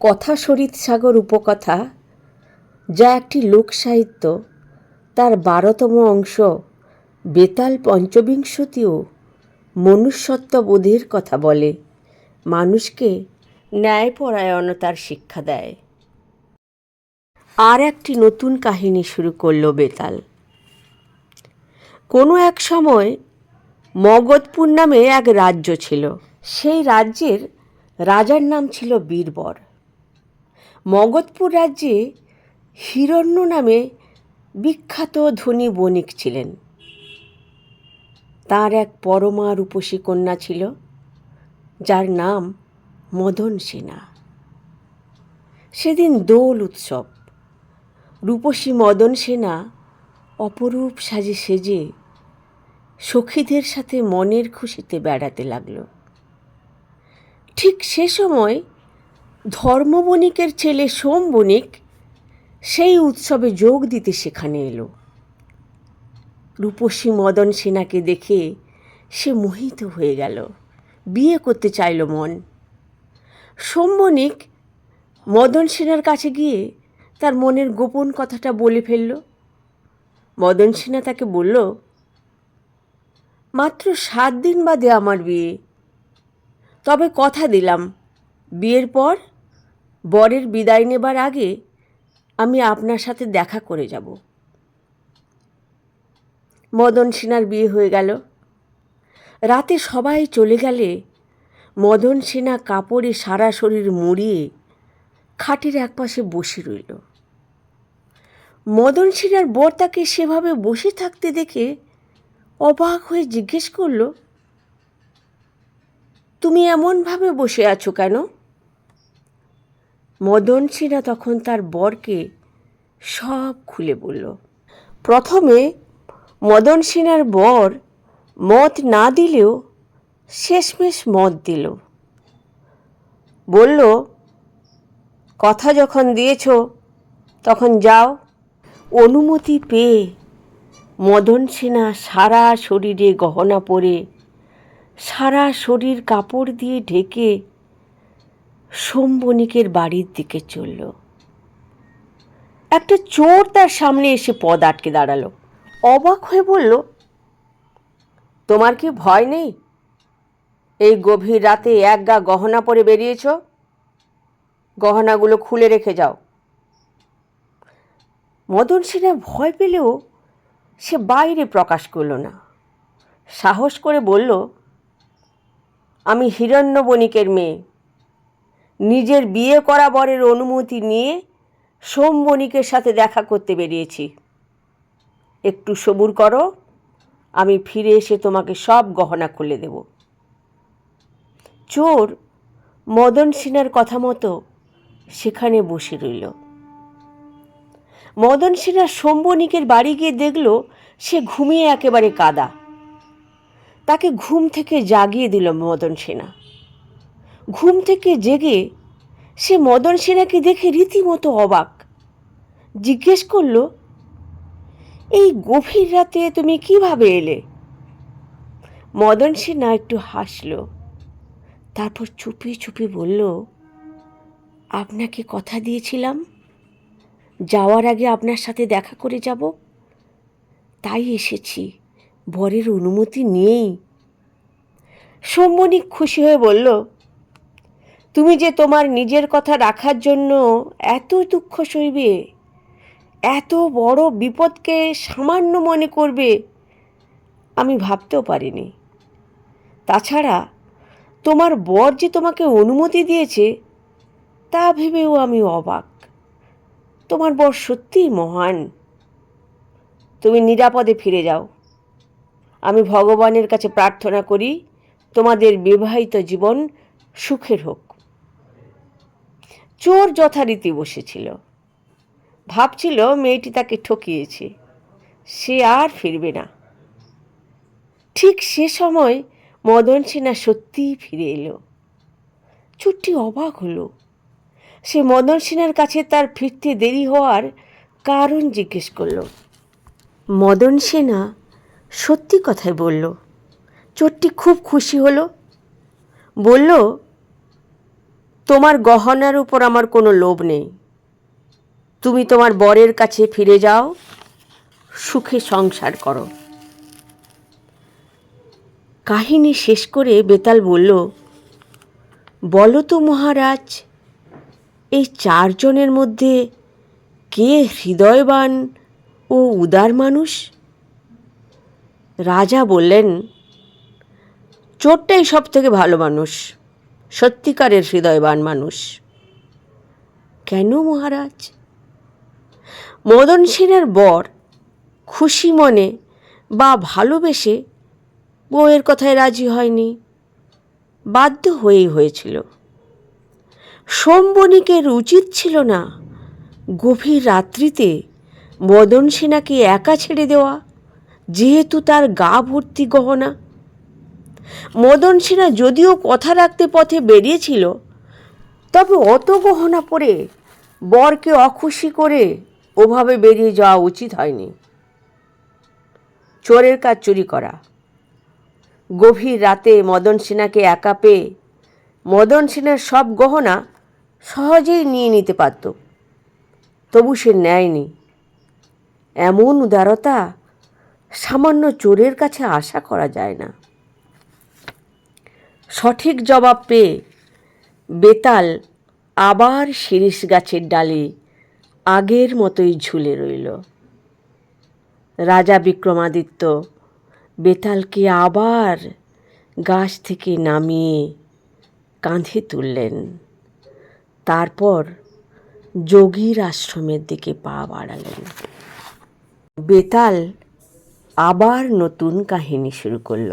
কথা সরিত সাগর উপকথা, যা একটি লোকসাহিত্য, তার বারোতম অংশ বেতাল পঞ্চবিংশতিও মনুষ্যত্ববোধের কথা বলে, মানুষকে ন্যায়পরায়ণতার শিক্ষা দেয়। আর একটি নতুন কাহিনী শুরু করল বেতাল। কোনো এক সময় মগধপুর নামে এক রাজ্য ছিল। সেই রাজ্যের রাজার নাম ছিল বীরবর। মগধপুর রাজ্যে হিরণ্য নামে বিখ্যাত ধনী বণিক ছিলেন। তার এক পরমা রূপসী কন্যা ছিল, যার নাম মদন সেনা। সেদিন দোল উৎসব। রূপসী মদন সেনা অপরূপ সাজে সেজে সখীদের সাথে মনের খুশিতে বেড়াতে লাগল। ঠিক সে সময় ধর্মবণিকের ছেলে সোম বণিক সেই উৎসবে যোগ দিতে সেখানে এলো। রূপসী মদন সেনাকে দেখে সে মোহিত হয়ে গেল। বিয়ে করতে চাইল মন। সোম বণিক মদন সেনার কাছে গিয়ে তার মনের গোপন কথাটা বলে ফেলল। মদন সেনা তাকে বলল, মাত্র সাত দিন বাদে আমার বিয়ে। তবে কথা দিলাম বিয়ের পর বরের বিদায় নেবার আগে আমি আপনার সাথে দেখা করে যাব। মদন সেনার বিয়ে হয়ে গেল। রাতে সবাই চলে গেলে মদন সেনা কাপড়ে সারা শরীর মুড়িয়ে খাটের একপাশে বসে রইল। মদন সেনার বর তাকে সেভাবে বসে থাকতে দেখে অবাক হয়ে জিজ্ঞেস করল, তুমি এমনভাবে বসে আছো কেন? মদন সেনা তখন তার বরকে সব খুলে বলল, প্রথমে মদন সেনার বর মত না দিলেও শেষমেশ মত দিল। বলল, কথা যখন দিয়েছ, তখন যাও। অনুমতি পেয়ে মদন সেনা সারা শরীরে গহনা পরে সারা শরীর কাপড় দিয়ে ঢেকে সোমবণিকের বাড়ির দিকে চলল। একটা চোর তার সামনে এসে পদ আটকে দাঁড়াল। অবাক হয়ে বলল, তোমার কি ভয় নেই? এই গভীর রাতে এক গা গহনা পরে বেরিয়েছ? গহনাগুলো খুলে রেখে যাও। মদন সেনা ভয় পেলেও সে বাইরে প্রকাশ করল না। সাহস করে বলল, আমি হিরণ্য বণিকের মেয়ে। নিজের বিয়ে করা বরের অনুমতি নিয়ে সোম বণিকের সাথে দেখা করতে বেরিয়েছি। একটু সবুর করো, আমি ফিরে এসে তোমাকে সব গহনা খুলে দেব। চোর মদন সিনহার কথা মতো সেখানে বসে রইল। মদন সিনহা সোমবণিকের বাড়ি গিয়ে দেখল সে ঘুমিয়ে একেবারে কাদা। তাকে ঘুম থেকে জাগিয়ে দিল মদন সেনা। ঘুম থেকে জেগে সে মদন সেনাকে দেখে রীতিমতো অবাক। জিজ্ঞেস করল, এই গভীর রাতে তুমি কীভাবে এলে? মদন সেনা একটু হাসল, তারপর চুপি চুপি বলল, আপনাকে কথা দিয়েছিলাম, যাওয়ার আগে আপনার সাথে দেখা করে যাব। তাই এসেছি, বরের অনুমতি নিয়েই। সোমবণিক খুশি হয়ে বলল তুমি যে তোমার নিজের কথা রাখার জন্য এত দুঃখ সইবে, এত বড় বিপদকে সামান্য মনে করবে, আমি ভাবতেও পারিনি। তাছাড়া তোমার বর যে তোমাকে অনুমতি দিয়েছে, তা ভেবেও আমি অবাক। তোমার বর সত্যিই মহান। তুমি নিরাপদে ফিরে যাও। আমি ভগবানের কাছে প্রার্থনা করি, তোমাদের বিবাহিত জীবন সুখের হোক। চোর যথারীতি বসেছিল। ভাবছিল মেয়েটি তাকে ঠকিয়েছে। সে আর ফিরবে না। ঠিক সে সময় মদন সেনা সত্যিই ফিরে এলো। চোরটি অবাক হলো। সে মদন সেনার কাছে তার ফিরতে দেরি হওয়ার কারণ জিজ্ঞেস করল। মদন সেনা সত্যি কথাই বলল, চোরটি খুব খুশি হলো। বলল তোমার গহনার উপর আমার কোনো লোভ নেই। তুমি তোমার বরের কাছে ফিরে যাও, সুখে সংসার করো। কাহিনী শেষ করে বেতাল বলল, বলো তো মহারাজ, এই চারজনের মধ্যে কে হৃদয়বান ও উদার মানুষ? রাজা বললেন, চোরটাই সব থেকে ভালো মানুষ। সত্যিকারের হৃদয়বান মানুষ। কেন মহারাজ? মদন সেনের বর খুশি মনে বা ভালোবেসে বউয়ের কথায় রাজি হয়নি, বাধ্য হয়েই হয়েছিল। সোমবণিকের উচিত ছিল না গভীর রাত্রিতে মদন সেনাকে একা ছেড়ে দেওয়া, যেহেতু তার গা ভর্তি গহনা। মদন সেনা যদিও কথা রাখতে পথে বেরিয়েছিল, তবে অত গহনা পরে বরকে অখুশি করে ওভাবে বেরিয়ে যাওয়া উচিত হয়নি। চোরের কাজ চুরি করা। গভীর রাতে মদন সেনাকে একা পেয়ে মদন সেনার সব গহনা সহজেই নিয়ে নিতে পারত, তবু সে নেয়নি। এমন উদারতা সামান্য চোরের কাছে আশা করা যায় না। সঠিক জবাব পেয়ে বেতাল আবার শিরিষ গাছের ডালে আগের মতোই ঝুলে রইল। রাজা বিক্রমাদিত্য বেতালকে আবার গাছ থেকে নামিয়ে কাঁধে তুললেন। তারপর যোগীর আশ্রমের দিকে পা বাড়ালেন। বেতাল আবার নতুন কাহিনী শুরু করল।